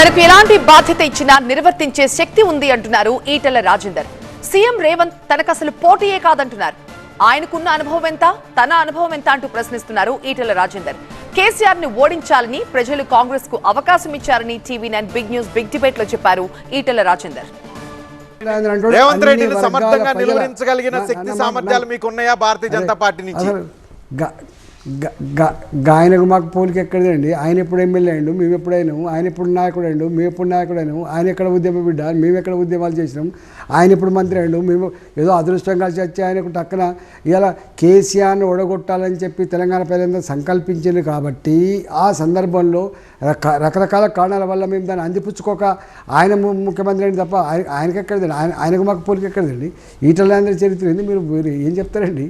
తనకు ఎలాంటి బాధ్యత ఇచ్చినా నిర్వర్తించే శక్తి ఉంది అంటున్నారు ఈటెల రాజేందర్. సీఎం రేవంత్ తనకు అసలు పోటీయే కాదంటున్నారు. ఆయనకున్న అనుభవం ఎంత? తన అనుభవం ఎంత అంటూ ప్రశ్నిస్తున్నారు ఈటెల రాజేందర్. కేసీఆర్ని ఓడించాలని ప్రజలు కాంగ్రెస్కు అవకాశం ఇచ్చారని TV nine big news big డిబేట్లో చెప్పారు ఈటెల రాజేందర్. రేవంత్ రెడ్డిని సమర్థంగా నిలువరించగలిగిన శక్తి సామర్థ్యాలు మీకు ఉన్నాయా భారతీయ జనతా పార్టీ నుంచి? గాయనకు ఆయనకు మాకు పోలిక ఎక్కడదండి. ఆయన ఎప్పుడు ఎమ్మెల్యే అయ్యిండు మేము ఎప్పుడైనా ఆయన ఎప్పుడు నాయకుడు అయ్యిండు మేము ఎప్పుడు నాయకుడు అయినాము ఆయన ఎక్కడ ఉద్యమ బిడ్డ మేము ఎక్కడ ఉద్యమాలు చేసినాం ఆయన ఎప్పుడు మంత్రి అయ్యిండు మేము ఏదో అదృష్టం కలిసి వచ్చి ఆయనకు టక్కన ఇలా కేసీఆర్ని ఓడగొట్టాలని చెప్పి తెలంగాణ ప్రజలంతా సంకల్పించింది కాబట్టి ఆ సందర్భంలో రక రకరకాల కారణాల వల్ల మేము దాన్ని అందిపుచ్చుకోక ఆయన ముఖ్యమంత్రి అండి తప్ప ఆయన ఆయనకి ఎక్కడదండి? ఆయన ఆయనకు మాకు పోలిక ఎక్కడదండి? ఈటలందరి చరిత్ర ఏంది? మీరు మీరు ఏం చెప్తారండి?